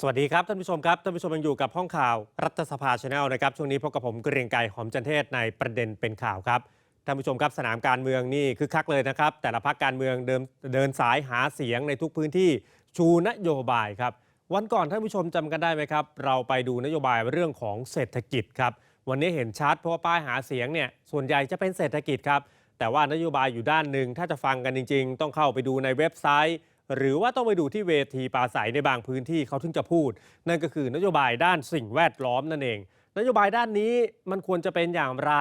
สวัสดีครับ ท่านผู้ชมครับ ท่านผู้ชมยังอยู่กับห้องข่าวรัฐสภาชาแนลนะครับ ช่วงนี้พบกับผมเกรียงไกรหอมจันเทศในประเด็นเป็นข่าวครับ ท่านผู้ชมครับสนามการเมืองนี่คึกคักเลยนะครับ แต่ละพักการเมืองเดิมเดินสายหาเสียงในทุกพื้นที่ชูนโยบายครับ วันก่อนท่านผู้ชมจำกันได้ไหมครับ เราไปดูนโยบายเรื่องของเศรษฐกิจครับวันนี้เห็นชัดเพราะว่าป้ายหาเสียงเนี่ยส่วนใหญ่จะเป็นเศรษฐกิจครับแต่ว่านโยบายอยู่ด้านหนึ่งถ้าจะฟังกันจริง ๆ ต้องเข้าไปดูในเว็บไซต์ หรือว่าต้องไปดูที่เวทีปราศัยในบางพื้นที่เขาถึงจะพูด นั่นก็คือนโยบายด้านสิ่งแวดล้อมนั่นเอง นโยบายด้านนี้มันควรจะเป็นอย่างไร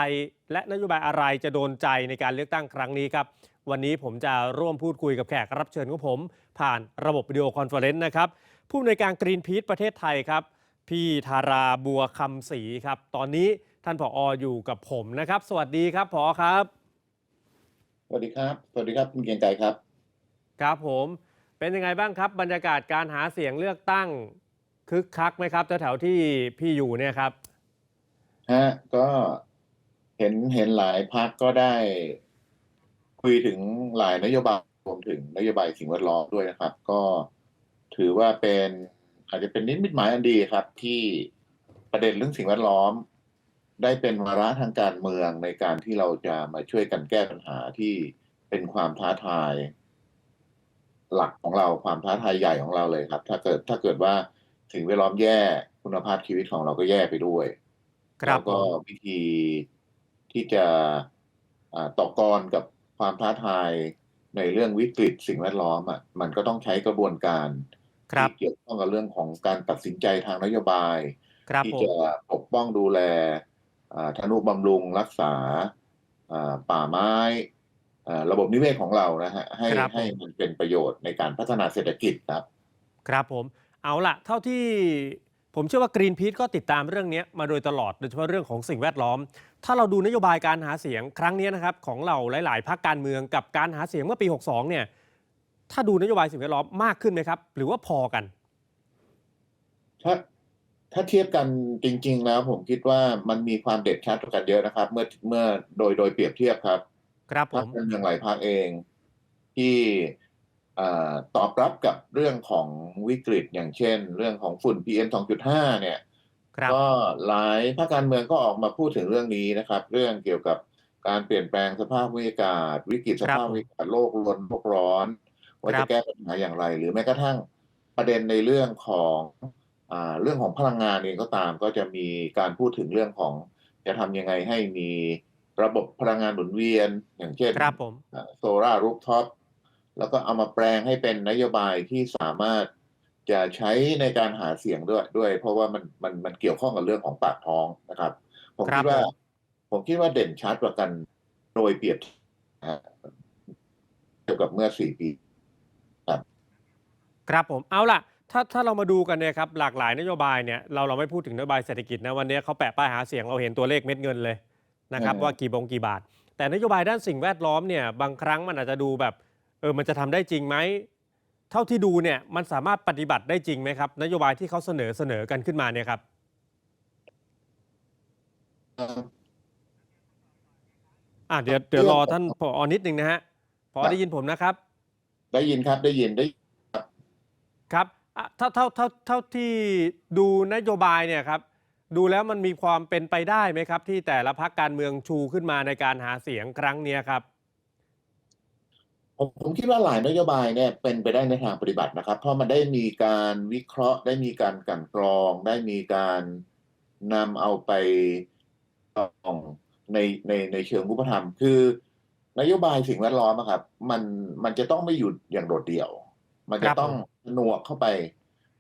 และนโยบายอะไรจะโดนใจในการเลือกตั้งครั้งนี้ครับ วันนี้ผมจะร่วมพูดคุยกับแขกรับเชิญของผม ผ่านระบบวิดีโอคอนเฟอเรนซ์นะครับผู้อำนวยการกรีนพี e ประเทศไทยครับ พี่ธาราบัวคำศรีครับ ตอนนี้ท่านผออยู่กับผมนะครับ สวัสดีครับผอครับ สวัสดีครับ สวัสดีครับคุณเกรียงไกรครับ ครับผม เป็นยังไงบ้างครับ บรรยากาศการหาเสียงเลือกตั้งคึกคักไหมครับแถวๆที่พี่อยู่เนี่ยครับฮะก็เห็นเห็นหลายพักก็ได้ คุยถึงหลายนโยบายรวมถึงนโยบายสิ่งแวดล้อมด้วยนะครับ ก็ถือว่าเป็นอาจจะเป็นนิมิตหมายอันดีครับ ที่ประเด็นเรื่องสิ่งแวดล้อม ได้เป็นวาระทางการเมืองในการที่เราจะมาช่วยกันแก้ปัญหาที่เป็นความท้าทาย หลักของเราความท้าทายใหญ่ของเราเลยครับ ถ้าเกิดถ้าเกิดว่าสิ่งแวดล้อมแย่คุณภาพชีวิตของเราก็แย่ไปด้วยครับแล้วก็ผมวิธีที่จะอ่าต่อกรกับความท้าทายในเรื่องวิกฤตสิ่งแวดล้อมอะมันก็ต้องใช้กระบวนการครับที่เกี่ยวข้องกับเรื่องของการตัดสินใจทางนโยบายครับที่ผมจะปกป้องดูแลอ่าทนุบำรุงรักษาอ่าป่าไม้อ่า ระบบนิเวศของเรานะฮะให้ครับ ให้ผมมันเป็นประโยชน์ในการพัฒนาเศรษฐกิจครับ ครับผมเอาล่ะ เท่าที่ผมเชื่อว่ากรีนพี e ก็ติดตามเรื่องนี้มาโดยตลอดโดยเฉพาะเรื่องของสิ่งแวดล้อม ถ้าเราดูนโยบายการหาเสียงครั้งนี้นะครับของเราหลาย ๆพรรคการเมืองกับการหาเสียงเมื่อปี 62 เนี่ย ถ้าดูนโยบายสิ่งแวดล้อมมากขึ้นไหมครับ หรือว่าพอกัน ถ้าถ้าเทียบกันจริง ๆ แล้วผมคิดว่ามันมีความเด็ดชัดกว่ากันเยอะนะครับ เมื่อเมื่อโดยโดยเปรียบเทียบครับ ครับผพรรคม การเมืองหลายพรรคเองที่อ่าตอบรับกับเรื่องของวิกฤตอย่างเช่น เรื่องของฝุ่น PM 2.5 เนี่ย ครับ ก็หลายภาคการเมืองก็ออกมาพูดถึงเรื่องนี้นะครับ เรื่องเกี่ยวกับการเปลี่ยนแปลงสภาพวิอากาศ วิกฤตสภาพวิอากาศโลกร้อนโลกร้อน ว่าครัจะบ แก้ปัญหาอย่างไร หรือแม้กระทั่งประเด็นในเรื่องของอ่าเรื่องของพลังงานเองก็ตาม ก็จะมีการพูดถึงเรื่องของจะทำยังไงให้มี ระบบพลังงานหมุนเวียน อย่างเช่นครับผมโซลารูฟท็อปแล้วก็เอามาแปลงให้เป็นนโยบายที่สามารถจะใช้ในการหาเสียงด้วยด้วย เพราะว่ามันมันมันเกี่ยวข้องกับเรื่องของปากท้องนะครับ ผมครัคิบดว่าผมผมคิดว่าเด่นชัดกว่ากันโดยเปรียบนะฮะเกี่ยวกับเมื่อสี่ปีครับผมเอาล่ะ ถ้าถ้าเรามาดูกันเนี่ยครับ หลากหลายนโยบายเนี่ยเราเราไม่พูดถึงนโยบายเศรษฐกิจนะวันนี้เขาแปะป้ายหาเสียงเราเห็นตัวเลขเม็ดเงินเลย นะครับอืมว่ากี่บงกี่บาท แต่นโยบายด้านสิ่งแวดล้อมเนี่ยบางครั้งมันอาจจะดูแบบเออมันจะทำได้จริงไหมเท่าที่ดูเนี่ยมันสามารถปฏิบัติได้จริงไหมครับ นโยบายที่เขาเสนอเสนอกันขึ้นมาเนี่ยครับเอ่ออะเดี๋ยวเดี๋ยวรอท่านผอนิดนึงนะฮะผอได้ยินผมนะครับ ได้ยินครับได้ยินได้ครับอะเท่าเท่าเท่าเท่าที่ดูนโยบายเนี่ยครับ ดูแล้วมันมีความเป็นไปได้ไหมครับ ที่แต่ละพรรคการเมืองชูขึ้นมาในการหาเสียงครั้งเนี้ยครับผมผมคิดว่าหลายนโยบายเนี่ยเป็นไปได้ในทางปฏิบัตินะครับ เพราะมันได้มีการวิเคราะห์ ได้มีการกลันกรอง ได้มีการนำเอาไปกรองในในในเชิงรูปธรรม คือนโยบายสิ่งแวดล้อมอะครับ มันมันจะต้องไม่หยุดอย่างโดดเดี่ยว มันคจะรับต้องผมผนวกเข้าไป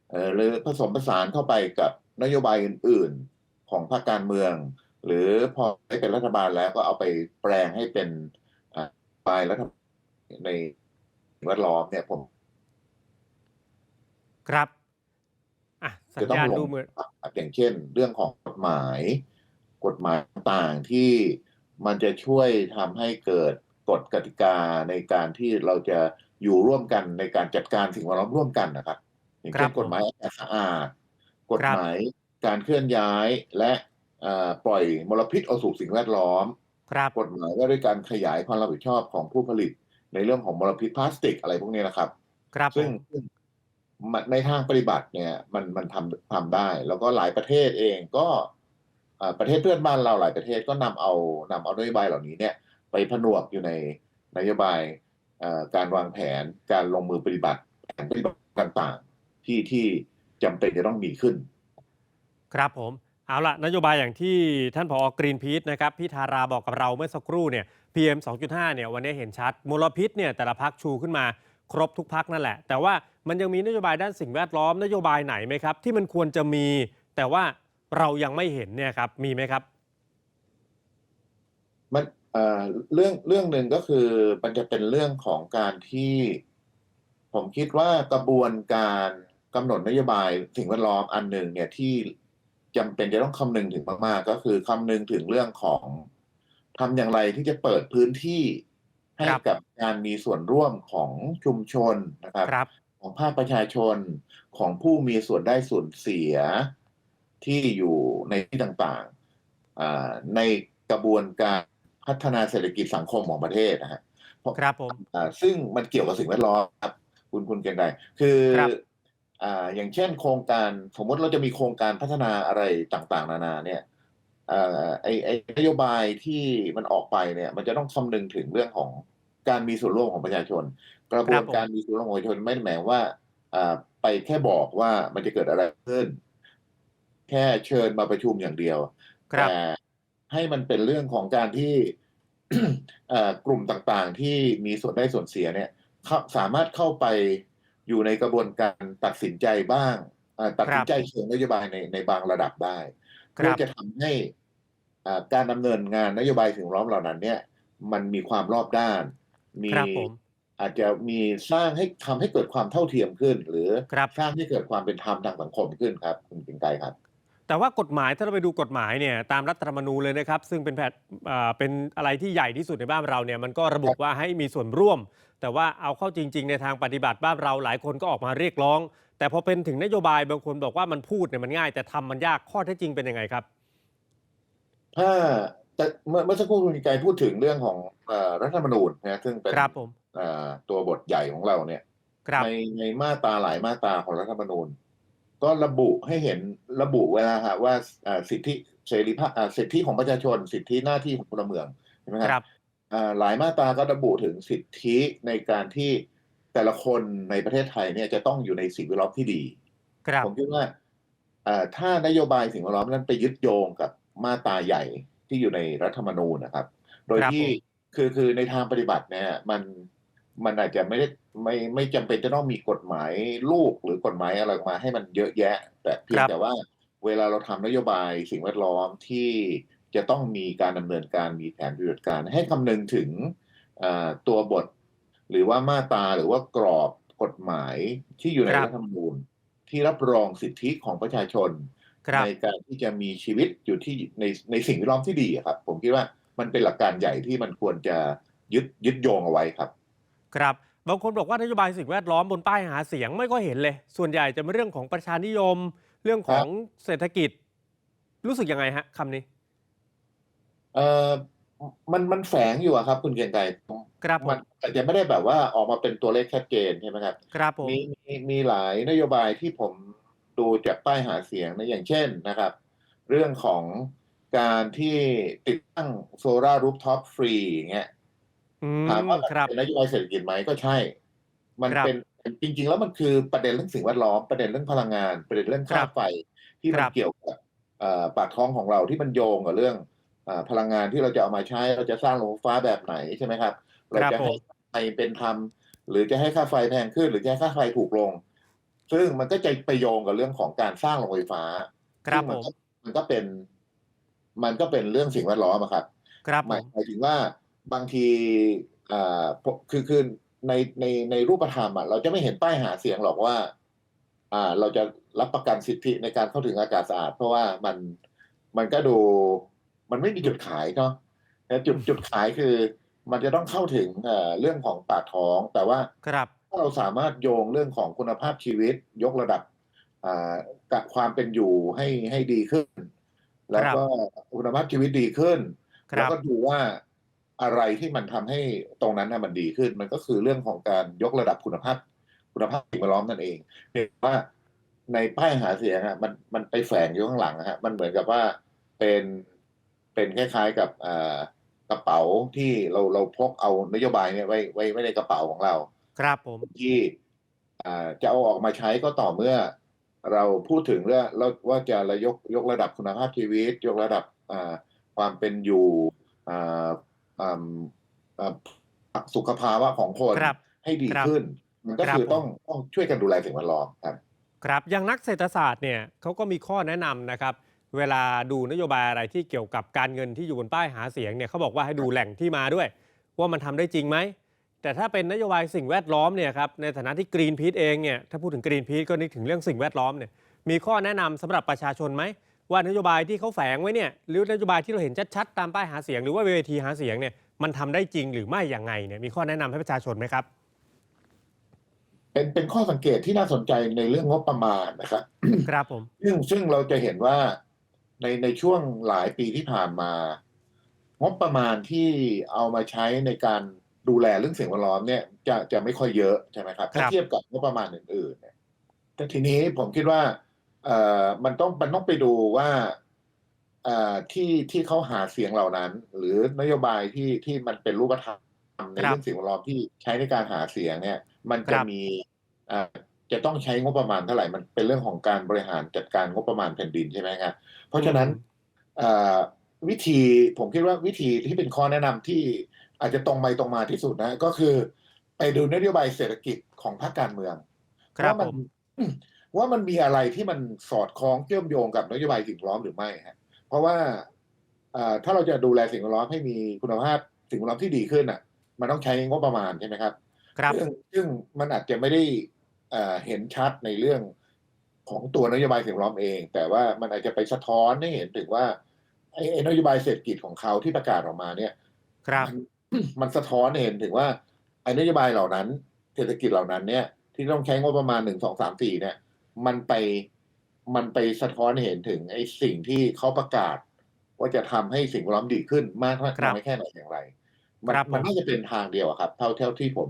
เอ่อหรือผสมผสานเข้าไปกับ นโยบายอื่นๆของภาคการเมือง หรือพอได้เป็นรัฐบาลแล้วก็เอาไปแปลงให้เป็นอ่านโยบายรัฐบาลในสิ่งแวดล้อมเนี่ยผม ครับอะสัญจะต้องญาณลดูงเหมือนอย่างเช่น เรื่องของกฎหมาย กฎหมายต่างๆที่มันจะช่วยทำให้เกิดกฎกติกาในการที่เราจะอยู่ร่วมกันในการจัดการสิ่งแวดล้อมร่วมกันนะครับ อย่างครัเช่บนผมกฎหมายอากาศสะอาด กฎครับหมายการเคลื่อนย้ายและเอ่อปล่อยมลพิษเอาสู่สิ่งแวดล้อมครับกฎหมายว่าด้วยการขยายความรับผิดชอบของผู้ผลิต ในเรื่องของมลพิษพลาสติกอะไรพวกนี้นะครับ ครับผซึ่งมซึ่งมันในทางปฏิบัติเนี่ย มันมันทำทำได้ แล้วก็หลายประเทศเองก็เอ่อประเทศเพื่อนบ้านเราหลายประเทศก็นำเอานำเอานโยบายเหล่านี้เนี่ย ไปผนวกอยู่ในนโยบายเอ่อการวางแผนการลงมือปฏิบัติแผนปฏิบัติต่าง ๆ ที่ที่ จำเป็นจะต้องมีขึ้น ครับผม เอาละนโยบายอย่างที่ท่านผอกรีนพีทนะครับ พี่ธาราบอกกับเราเมื่อสักครู่เนี่ย PM 2.5 เนี่ยวันนี้เห็นชัดมลพิษเนี่ยแต่ละพักชูขึ้นมาครบทุกพักนั่นแหละ แต่ว่ามันยังมีนโยบายด้านสิ่งแวดล้อมนโยบายไหนไหมครับ ที่มันควรจะมี แต่ว่าเรายังไม่เห็นเนี่ยครับมีไหมครับ มันเอ่อเรื่องเรื่องหนึ่งก็คือมันจะเป็นเรื่องของการที่ ผมคิดว่ากระบวนการ กำหนดนโยบายสิ่งแวดล้อมอันหนึ่งเนี่ยที่จำเป็นจะต้องคำนึงถึงมากๆ ก็คือคำนึงถึงเรื่องของทำอย่างไรที่จะเปิดพื้นที่ให้ครับกับการมีส่วนร่วมของชุมชนนะครับครับของภาคประชาชนของผู้มีส่วนได้ส่วนเสียที่อยู่ในที่ต่างๆอ่าในกระบวนการพัฒนาเศรษฐกิจสังคมของประเทศนะฮะเพราะครับผมอ่าซึ่งมันเกี่ยวกับสิ่งแวดล้อมครับ คุณคุณเกรียงไกรคือครับ อ่าอย่างเช่นโครงการสมมติเราจะมีโครงการพัฒนาอะไรต่างๆ นานาเนี่ยอ่าไอไอนโยบายที่มันออกไปเนี่ย มันจะต้องคำนึงถึงเรื่องของการมีส่วนร่วมของประชาชน กระบวนการมีส่วนร่วมของประชาชนไม่ได้หมายว่าอ่าไปแค่บอกว่ามันจะเกิดอะไรขึ้น แค่เชิญมาประชุมอย่างเดียวครับแต่ให้มันเป็นเรื่องของการที่เอ่อกลุ่มต่างๆที่มีส่วนได้ส่วนเสียเนี่ยเข้าสามารถเข้าไป อยู่ในกระบวนการตัดสินใจบ้างอ่าตัดสินใจเชิงนโยบายในในบางระดับได้ครัเพื่อบจะทำให้อ่าการดำเนินงานนโยบายสิ่งแวดล้อมเหล่านั้น เนี่ย มันมีความรอบด้าน มีครับผมอาจจะมีสร้างให้ทำให้เกิดความเท่าเทียมขึ้น หรือครับสร้างให้เกิดความเป็นธรรมทางสังคมขึ้นครับ คุณปิงไกรครับ แต่ว่ากฎหมายถ้าเราไปดูกฎหมายเนี่ยตามรัฐธรรมนูญเลยนะครับ ซึ่งเป็นแผนอ่าเป็นอะไรที่ใหญ่ที่สุดในบ้านเราเนี่ยมันก็ระบุว่าให้มีส่วนร่วม แต่ว่าเอาเข้าจริง ๆ ในทางปฏิบัติบ้านเราหลายคนก็ออกมาเรียกร้อง แต่พอเป็นถึงนโยบายบางคนบอกว่ามันพูดเนี่ยมันง่าย แต่ทำมันยากข้อเท็จจริงเป็นยังไงครับ ถ้าแต่เมื่อเมื่อสักครู่คุณปิงไกรพูดถึงเรื่องของเอ่อรัฐธรรมนูญนะซึ่งเป็นครับผมเอ่อตัวบทใหญ่ของเราเนี่ยครับในในมาตราหลายมาตราของรัฐธรรมนูญ ก็ระบุให้เห็นระบุไว้แล้วฮะว่าอ่าสิทธิเสรีภาพอ่าสิทธิของประชาชน สิทธิหน้าที่ของพลเมืองใช่ไหมคครัรับบอ่า หลายมาตราก็ระบุถึงสิทธิในการที่แต่ละคนในประเทศไทยเนี่ยจะต้องอยู่ในสิ่งแวดล้อมที่ดี ครับผมคิดว่าอ่าถ้านโยบายสิ่งแวดล้อมนั้นไปยึดโยงกับมาตราใหญ่ที่อยู่ในรัฐธรรมนูญนะครับ โดยครับที่ผมคือคือในทางปฏิบัติเนี่ยมันมันอาจจะไม่ได้ไม่ไม่จำเป็นจะต้องมีกฎหมายลูกหรือกฎหมายอะไรออกมาให้มันเยอะแยะ แต่เพียงแต่ว่าเวลาเราทำนโยบายสิ่งแวดล้อมที่ จะต้องมีการดำเนินการมีแผนปฏิบัติการ ให้คำนึงถึงอ่าตัวบท หรือว่ามาตราหรือว่ากรอบกฎหมายที่อยู่ในครับรัฐธรรมนูญที่รับรองสิทธิของประชาชนครับในการที่จะมีชีวิตอยู่ที่ในในสิ่งแวดล้อมที่ดีอะครับ ผมคิดว่ามันเป็นหลักการใหญ่ที่มันควรจะยึดยึดโยงเอาไว้ครับ ครับบางคนบอกว่านโยบายสิ่งแวดล้อมบนป้ายหาเสียงไม่ก็เห็นเลย ส่วนใหญ่จะเป็นเรื่องของประชานิยม เรื่องของเศรษฐกิจ รู้สึกยังไงฮะคำนี้ เอ่อมันมันแฝงอยู่อะครับ คุณเกรียงไกรครับผมันมอาจจะไม่ได้แบบว่าออกมาเป็นตัวเลขชัดเจนใช่ไหมครับ ครับผมมีมีมีหลายนโยบายที่ผมดูจากป้ายหาเสียงนะอย่างเช่นนะครับ เรื่องของการที่ติดตั้งโซลารูฟท็อปฟรีอย่างเงี้ย อืถามมว่าครับ เป็นนโยบายเศรษฐกิจไหมก็ใช่ มันครับเป็นจริง ๆ แล้วมันคือประเด็นเรื่องสิ่งแวดล้อมประเด็นเรื่องพลังงาน ประเด็นเรื่องครัค่าบไฟที่มัคนรับเกี่ยวกับเอ่อปากท้องของเราที่มันโยงกับเรื่องเอ่อ พลังงานที่เราจะเอามาใช้เราจะสร้างโรงไฟฟ้าแบบไหนใช่ไหมครับ เราครับจะผให้มไฟเป็นธรรมหรือจะให้ค่าไฟแพงขึ้น หรือจะให้ค่าไฟถูกลง ซึ่งมันก็จะไปโยงกับเรื่องของการสร้างโรงไฟฟ้าครับซึ่งผมันมก็มันก็เป็น มันก็เป็นเรื่องสิ่งแวดล้อมอะครับ ครับหผมายหมายถึงว่าบางทีอ่าพคือคือในในในรูปธรรมอะเราจะไม่เห็นป้ายหาเสียงหรอกว่า อ่า เราจะรับประกันสิทธิในการเข้าถึงอากาศสะอาด เพราะว่ามันมันก็ดู มันไม่มีจุดขายเนาะแต่จุดจุดขายคือ มันจะต้องเข้าถึงเอ่อเรื่องของปากท้อง แต่ว่าครับถ้าเราสามารถโยงเรื่องของคุณภาพชีวิต ยกระดับอ่ากับความเป็นอยู่ให้ให้ดีขึ้น แล้วก็คุณภาพชีวิตดีขึ้นคแล้วรับก็ดูว่าอะไรที่มันทำให้ตรงนั้นน่ะมันดีขึ้น มันก็คือเรื่องของการยกระดับคุณภาพ คุณภาพสิ่งแวดล้อมนั่นเองเพียงแต่ว่าในป้ายหาเสียงอะมันมันไปแฝงอยู่ข้างหลังอะฮะมันเหมือนกับว่าเป็น เป็นคล้ายๆกับเอ่อกระเป๋าที่เราเราพกเอานโยบายเนี่ยไว้ไว้ไว้ในกระเป๋าของเรา ครับผมที่อ่าจะเอาออกมาใช้ก็ต่อเมื่อ เราพูดถึงเรื่องแล้วว่าจะระยกยกระดับคุณภาพชีวิต ยกระดับอ่าความเป็นอยู่อ่าอ่าอ่าสุขภาวะของคนครับให้ดีครับขึ้น มันก็ครับคือผมต้องต้องช่วยกันดูแลสิ่งแวดล้อมครับ ครับอย่างนักเศรษฐศาสตร์เนี่ยเขาก็มีข้อแนะนำนะครับ เวลาดูนโยบายอะไรที่เกี่ยวกับการเงินที่อยู่บนป้ายหาเสียงเนี่ยเขาบอกว่าให้ดูแหล่งที่มาด้วย ว่ามันทำได้จริงไหม แต่ถ้าเป็นนโยบายสิ่งแวดล้อมเนี่ยครับในฐานะที่กรีนพี e เองเนี่ยถ้าพูดถึงกรีนพี e ก็นึกถึงเรื่องสิ่งแวดล้อมเนี่ยมีข้อแนะนำสำหรับประชาชนไหม ว่านโยบายที่เขาแฝงไว้เนี่ยหรือนโยบายที่เราเห็นชัดๆตามป้ายหาเสียง หรือว่าเวทีหาเสียงเนี่ยมันทำได้จริงหรือไม่อย่างไงเนี่ยมีข้อแนะนำให้ประชาชนไหมครับ เป็นเป็นข้อสังเกตที่น่าสนใจในเรื่องงบประมาณนะครับ ครับผม ซึ่งซึ่งเราจะเห็นว่า ในในช่วงหลายปีที่ผ่านมา งบประมาณที่เอามาใช้ในการดูแลเรื่องสิ่งแวดล้อมเนี่ยจะจะไม่ค่อยเยอะใช่ไหมครับ ถ้าเทียบกับงบประมาณอื่นๆเนี่ยแต่ทีนี้ผมคิดว่าเอ่อมันต้องมันต้องไปดูว่าเอ่อที่ที่เขาหาเสียงเหล่านั้น หรือนโยบายที่ที่มันเป็นรูปธรรมในเรื่องสิ่งแวดล้อมที่ใช้ในการหาเสียงเนี่ย มันจะมีอ่า จะต้องใช้งบประมาณเท่าไหร่มันเป็นเรื่องของการบริหารจัดการงบประมาณแผ่นดินใช่ไหมครับเพราะฉะนั้นเอ่อวิธีผมคิดว่าวิธีที่เป็นข้อแนะนำที่อาจจะตรงไปตรงมาที่สุดนะก็คือ ไปดูนโยบายเศรษฐกิจของภาคการเมืองครับว่ามัผมว่ามันมีอะไรที่มันสอดคล้องเชื่อมโยงกับนโยบายสิ่งแวดล้อมหรือไม่ฮะเพราะว่าเอ่อถ้าเราจะดูแลสิ่งแวดล้อมให้มีคุณภาพสิ่งแวดล้อมที่ดีขึ้นอะ มันต้องใช้งบประมาณใช่ไหมครับครับซึ่งซึ่งมันอาจจะไม่ได้ เอ่อเห็นชัดในเรื่องของตัวนโยบายสิ่งแวดล้อมเอง แต่ว่ามันอาจจะไปสะท้อนให้เห็นถึงว่าไอ้ไอ้นโยบายเศรษฐกิจของเขาที่ประกาศออกมาเนี่ย ครับมันมันสะท้อนให้เห็นถึงว่าไอ้นโยบายเหล่านั้น เศรษฐกิจเหล่านั้นเนี่ย ที่ต้องใช้งบประมาณหนึ่งสองสามสี่เนี่ย มันไปมันไปสะท้อนให้เห็นถึงไอ้สิ่งที่เขาประกาศ ว่าจะทำให้สิ่งแวดล้อมดีขึ้นมากน้อยครับน้อยแค่ไหนอย่างไร มันครับผมมันน่าจะเป็นทางเดียวอะครับ เท่าเท่าที่ผม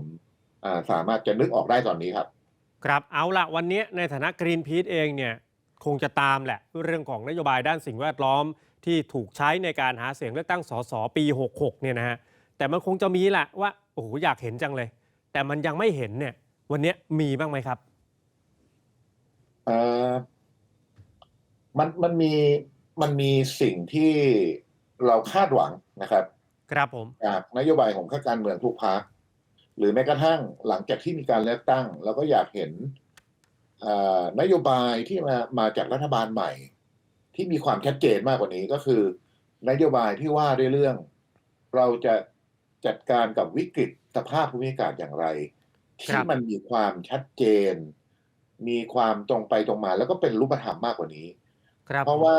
อ่าสามารถจะนึกออกได้ตอนนี้ครับ ครับเอาละวันนี้ในฐานะกรีนพี e เองเนี่ยคงจะตามแหละเรื่องของนโยบายด้านสิ่งแวดล้อมที่ถูกใช้ในการหาเสียงเลือกตั้งสสปี 66 เนี่ยนะฮะแต่มันคงจะมีแหละว่าโอ้โหอยากเห็นจังเลย แต่มันยังไม่เห็นเนี่ยวันนี้มีบ้างไหมครับเอ่อมันมันมีมันมีสิ่งที่เราคาดหวังนะครับ ครับผมจากนโยบายของข้าการเมืองทุกพรรค หรือแม้กระทั่งหลังจากที่มีการเลือกตั้งเราก็อยากเห็นเอ่อนโยบายที่มามาจากรัฐบาลใหม่ ที่มีความชัดเจนมากกว่านี้ก็คือ นโยบายที่ว่าด้วยเรื่อง เราจะจัดการกับวิกฤตสภาพภูมิอากาศอย่างไรครัที่บมันมีความชัดเจน มีความตรงไปตรงมา แล้วก็เป็นรูปธรรมมากกว่านี้ครับเพราะว่า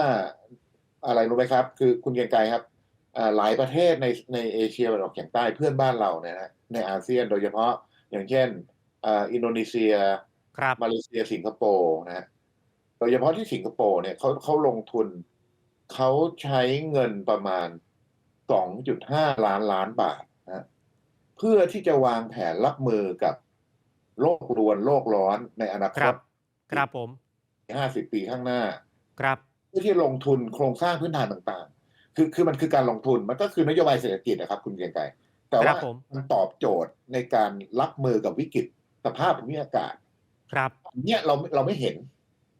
อะไรรู้ไหมครับ คือคุณเกรียงไกรครับอ่าหลายประเทศในในเอเชียตะวันออกเฉียงใต้เพื่อนบ้านเราเนี่ยนะ ในอาเซียนโดยเฉพาะอย่างเช่นอ่าอินโดนีเซียครับมาเลเซียสิงคโปร์นะฮะโดยเฉพาะที่สิงคโปร์เนี่ยเขาเขาลงทุนเขาใช้เงินประมาณ 2.5 ล้านล้านบาทนะฮะเพื่อที่จะวางแผนรับมือกับโลกรวนโลกร้อนในอนาคครัตบครับผม 50 ปีข้างหน้า ครับเพื่อที่ลงทุนโครงสร้างพื้นฐานต่างๆ คือคือมันคือการลงทุนมันก็คือนโยบายเศรษฐกิจนะครับ คุณเกรียงไกร แต่ครัว่าบผมมันตอบโจทย์ในการรับมือกับวิกฤตสภาพภูมิอากาศ ครับอันเนี่ยเราเราไม่เห็น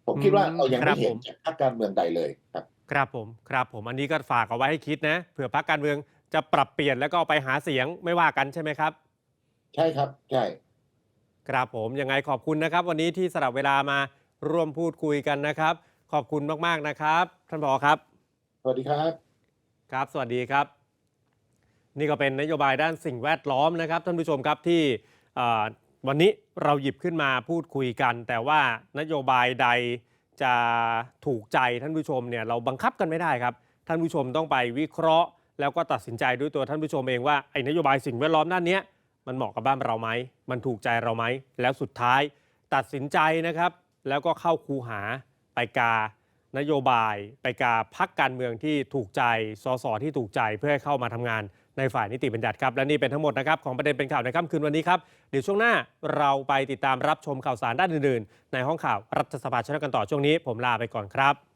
ผมคิดว่าอืมเรายังครัไม่บเห็นผมจากภาคการเมืองใดเลยครับ ครับผมครับผมอันนี้ก็ฝากเอาไว้ให้คิดนะเผื่อพรรคการเมืองจะปรับเปลี่ยนแล้วก็เอาไปหาเสียงไม่ว่ากันใช่ไหมครับ ใช่ครับใช่ครับผมยังไงขอบคุณนะครับ วันนี้ที่สลับเวลามาร่วมพูดคุยกันนะครับ ขอบคุณมากๆนะครับ ท่านผอครับ สวัสดีครับ ครับ สวัสดีครับ นี่ก็เป็นนโยบายด้านสิ่งแวดล้อมนะครับท่านผู้ชมครับที่วันนี้เราหยิบขึ้นมาพูดคุยกัน แต่ว่านโยบายใดจะถูกใจท่านผู้ชมเนี่ยเราบังคับกันไม่ได้ครับ ท่านผู้ชมต้องไปวิเคราะห์ แล้วก็ตัดสินใจด้วยตัวท่านผู้ชมเองว่าไอ้นโยบายสิ่งแวดล้อมด้านนี้มันเหมาะกับบ้านเราไหมมันถูกใจเราไหมแล้วสุดท้ายตัดสินใจนะครับ แล้วก็เข้าคูหาไปกานโยบาย ไปกาพักการเมืองที่ถูกใจสสที่ถูกใจเพื่อให้เข้ามาทำงาน ในฝ่ายนิติบัญญัติครับ และนี่เป็นทั้งหมดนะครับของประเด็นเป็นข่าวในค่ำคืนวันนี้ครับ เดี๋ยวช่วงหน้าเราไปติดตามรับชมข่าวสารด้านอื่นๆ ในห้องข่าวรัฐสภาชนะกันต่อช่วงนี้ ผมลาไปก่อนครับ